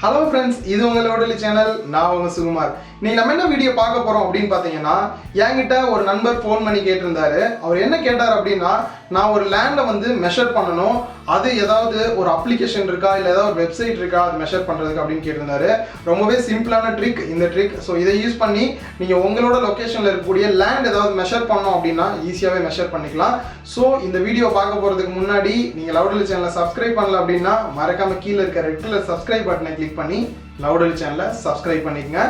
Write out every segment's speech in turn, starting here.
Hello friends இது உங்கள் உங்களோட சேனல் நான் உங்க சுகுமார். நீ நம்ம என்ன வீடியோ பார்க்க போறோம் அப்படின்னு பார்த்தீங்கன்னா என்கிட்ட ஒரு நண்பர் ஃபோன் பண்ணி கேட்டிருந்தாரு. அவர் என்ன கேட்டார் அப்படின்னா நான் ஒரு லேண்டை வந்து மெஷர் பண்ணணும். அது ஏதாவது ஒரு அப்ளிகேஷன் இருக்கா இல்லை ஏதாவது ஒரு வெப்சைட் இருக்கா அது மெஷர் பண்ணுறதுக்கு அப்படின்னு கேட்டிருந்தாரு. ரொம்பவே சிம்பிளான ட்ரிக் இந்த ட்ரிக் ஸோ இதை யூஸ் பண்ணி நீங்கள் உங்களோட லொக்கேஷனில் இருக்கக்கூடிய லேண்ட் ஏதாவது மெஷர் பண்ணோம் அப்படின்னா ஈஸியாகவே மெஷர் பண்ணிக்கலாம். ஸோ இந்த வீடியோ பார்க்க போகிறதுக்கு முன்னாடி நீங்கள் லவுடல் சேனலை சப்ஸ்கிரைப் பண்ணல அப்படின்னா மறக்காம கீழே இருக்க ரெட் கலர் சப்ஸ்கிரைப் பட்டனை கிளிக் பண்ணி லவுடல் சேனலை சப்ஸ்கிரைப் பண்ணிக்கங்க.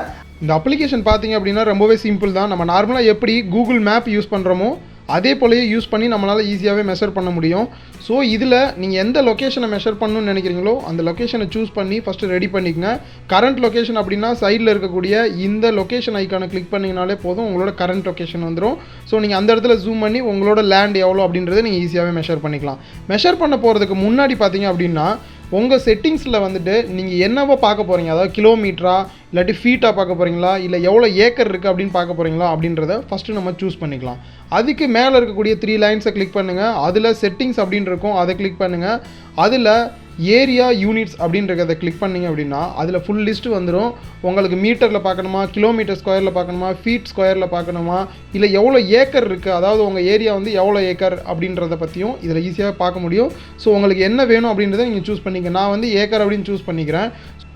இந்த அப்ளிகேஷன் பார்த்தீங்க அப்படின்னா ரொம்பவே சிம்பிள் தான். நம்ம நார்மலாக எப்படி கூகுள் மேப் யூஸ் பண்ணுறோமோ அதே போலயே யூஸ் பண்ணி நம்மளால் ஈஸியாகவே மெஷர் பண்ண முடியும். ஸோ இதில் நீங்கள் எந்த லொக்கேஷனை மெஷர் பண்ணணும்னு நினைக்கிறீங்களோ அந்த லொக்கேஷனை சூஸ் பண்ணி ஃபஸ்ட்டு ரெடி பண்ணிக்கங்க. கரண்ட் லொக்கேஷன் அப்படின்னா சைடில் இருக்கக்கூடிய இந்த லொக்கேஷன் ஐக்கானை கிளிக் பண்ணிங்கனாலே போதும் உங்களோட கரண்ட் லொக்கேஷன் வந்துடும் ஸோ நீங்கள் அந்த இடத்துல ஜூம் பண்ணி உங்களோட லேண்ட் எவ்வளோ அப்படின்றத நீங்கள் ஈஸியாகவே மெஷர் பண்ணிக்கலாம். மெஷர் பண்ண போகிறதுக்கு முன்னாடி பார்த்தீங்க அப்படின்னா உங்கள் செட்டிங்ஸில் வந்துட்டு நீங்கள் என்னவோ பார்க்க போகிறீங்க அதாவது கிலோமீட்டரா இல்லாட்டி ஃபீட்டாக பார்க்க போகிறீங்களா இல்லை எவ்வளோ ஏக்கர் இருக்குது அப்படின்னு பார்க்க போகிறீங்களா அப்படின்றத ஃபஸ்ட்டு நம்ம சூஸ் பண்ணிக்கலாம். அதுக்கு மேலே இருக்கக்கூடிய த்ரீ லைன்ஸை கிளிக் பண்ணுங்கள் அதில் செட்டிங்ஸ் அப்படின்னு இருக்கும் அதை கிளிக் பண்ணுங்கள் அதில் ஏரியா யூனிட்ஸ் அப்படின்றத கிளிக் பண்ணிங்க அப்படின்னா அதில் ஃபுல் லிஸ்ட் வந்துடும் உங்களுக்கு மீட்டரில் பார்க்கணுமா? கிலோமீட்டர் ஸ்கொயரில் பார்க்கணுமா? ஃபீட் ஸ்கொயரில் பார்க்கணுமா? இல்லை எவ்வளோ ஏக்கர் இருக்குது அதாவது உங்கள் ஏரியா வந்து எவ்வளோ ஏக்கர் அப்படின்றத பற்றியும் இதில் ஈஸியாக பார்க்க முடியும். ஸோ உங்களுக்கு என்ன வேணும் அப்படின்றத நீங்கள் சூஸ் பண்ணிக்க நான் வந்து ஏக்கர் அப்படின்னு சூஸ் பண்ணிக்கிறேன்.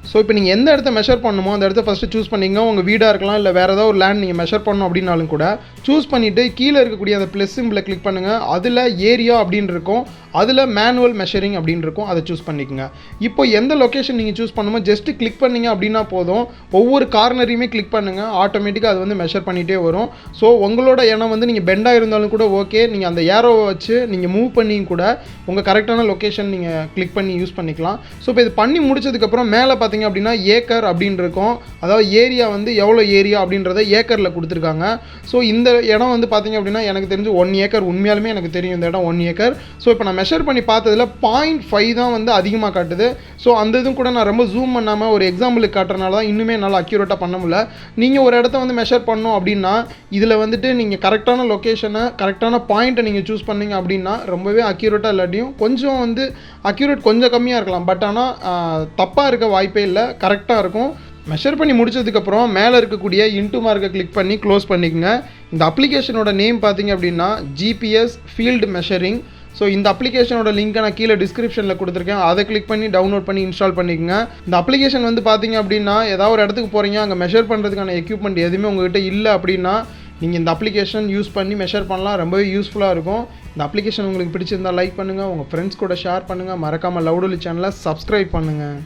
ஸோ இப்போ நீங்கள் எந்த இடத்த மெஷர் பண்ணணுமோ அந்த இடத்த ஃபஸ்ட்டு சூஸ் பண்ணிங்க உங்கள் வீடாக இருக்கலாம் இல்லை வேறு ஏதாவது ஒரு லேண்ட் நீங்கள் மெஷர் பண்ணணும் அப்படின்னாலும் கூட சூஸ் பண்ணிவிட்டு கீழே இருக்கக்கூடிய அந்த ப்ளஸ் சிம்பிளை கிளிக் பண்ணுங்கள் அதில் ஏரியா அப்படின்னு இருக்கும். அதில் மேனுவல் மெஷரிங் அப்படின்னு இருக்கும் அதை சூஸ் பண்ணிக்கோங்க. இப்போ எந்த லொக்கேஷன் நீங்கள் சூஸ் பண்ணுமோ ஜஸ்ட்டு கிளிக் பண்ணீங்க அப்படின்னா போதும். ஒவ்வொரு கார்னரையுமே கிளிக் பண்ணுங்கள் ஆட்டோமேட்டிக்காக அது வந்து மெஷர் பண்ணிகிட்டே வரும். ஸோ உங்களோட இடம் வந்து நீங்கள் பெண்டாக இருந்தாலும் கூட ஓகே நீங்கள் அந்த ஏரோவை வச்சு நீங்கள் மூவ் பண்ணியும் கூட உங்கள் கரெக்டான லொக்கேஷன் நீங்கள் கிளிக் பண்ணி யூஸ் பண்ணிக்கலாம். ஸோ இப்போ இது பண்ணி முடிச்சதுக்கப்புறம் மேலே பார்த்தீங்க அப்படின்னா ஏக்கர் அப்படின்னு இருக்கும் அதாவது ஏரியா வந்து எவ்வளோ ஏரியா அப்படின்றத ஏக்கரில் கொடுத்துருக்காங்க. ஸோ இந்த இடம் வந்து பார்த்தீங்க அப்படின்னா எனக்கு தெரிஞ்சு ஒன் ஏக்கர் உண்மையாலுமே எனக்கு தெரியும். இந்த இடம் ஒன் ஏக்கர் ஸோ இப்போ நம்ம மெஷர் பண்ணி பார்த்ததில் பாயிண்ட் ஃபைவ் தான் வந்து அதிகமாக காட்டுது. ஸோ அந்த இதுவும் கூட நான் ரொம்ப ஜூம் பண்ணாமல் ஒரு எக்ஸாம்பிளுக்கு காட்டுறனால தான் இன்னுமே நல்லா அக்யூரேட்டாக பண்ண முடியல. நீங்கள் ஒரு இடத்த வந்து மெஷர் பண்ணோம் அப்படின்னா இதில் வந்துட்டு நீங்கள் கரெக்டான லொக்கேஷனை கரெக்டான பாயிண்ட்டை நீங்கள் சூஸ் பண்ணீங்க அப்படின்னா ரொம்பவே அக்யூரேட்டாக இல்லாட்டியும் கொஞ்சம் வந்து அக்யூரேட் கொஞ்சம் கம்மியாக இருக்கலாம். பட் ஆனால் தப்பாக இருக்க வாய்ப்பே இல்லை கரெக்டாக இருக்கும். மெஷர் பண்ணி முடிச்சதுக்கப்புறம் மேலே இருக்கக்கூடிய இன்ட்டு மார்க்கை கிளிக் பண்ணி க்ளோஸ் பண்ணிக்கோங்க. இந்த அப்ளிகேஷனோட நேம் பார்த்தீங்க அப்படின்னா ஜிபிஎஸ் ஃபீல்டு மெஷரிங் ஸோ இந்த அப்ளிகேஷனோட லிங்க்கை நான் கீழே டிஸ்கிரிப்ஷனில் கொடுத்துருக்கேன். அதை கிளிக் பண்ணி டவுன்லோட் பண்ணி இன்ஸ்டால் பண்ணிக்கோங்க. இந்த அப்ளிகேஷன் வந்து பார்த்தீங்க அப்படின்னா ஏதாவது ஒரு இடத்துக்கு போகிறீங்க அங்கே மெஷர் பண்ணுறதுக்கான எக்யூப்மெண்ட் எதுவுமே உங்ககிட்ட இல்லை அப்படின்னா நீங்கள் இந்த அப்ளிகேஷன் யூஸ் பண்ணி மெஷர் பண்ணலாம். ரொம்பவே யூஸ்ஃபுல்லாக இருக்கும். இந்த அப்ளிகேஷன் உங்களுக்கு பிடிச்சிருந்தா லைக் பண்ணுங்கள் உங்கள் ஃப்ரெண்ட்ஸ் கூட ஷேர் பண்ணுங்கள் மறக்காமல் லவுடலி சேனலை சப்ஸ்கிரைப் பண்ணுங்கள்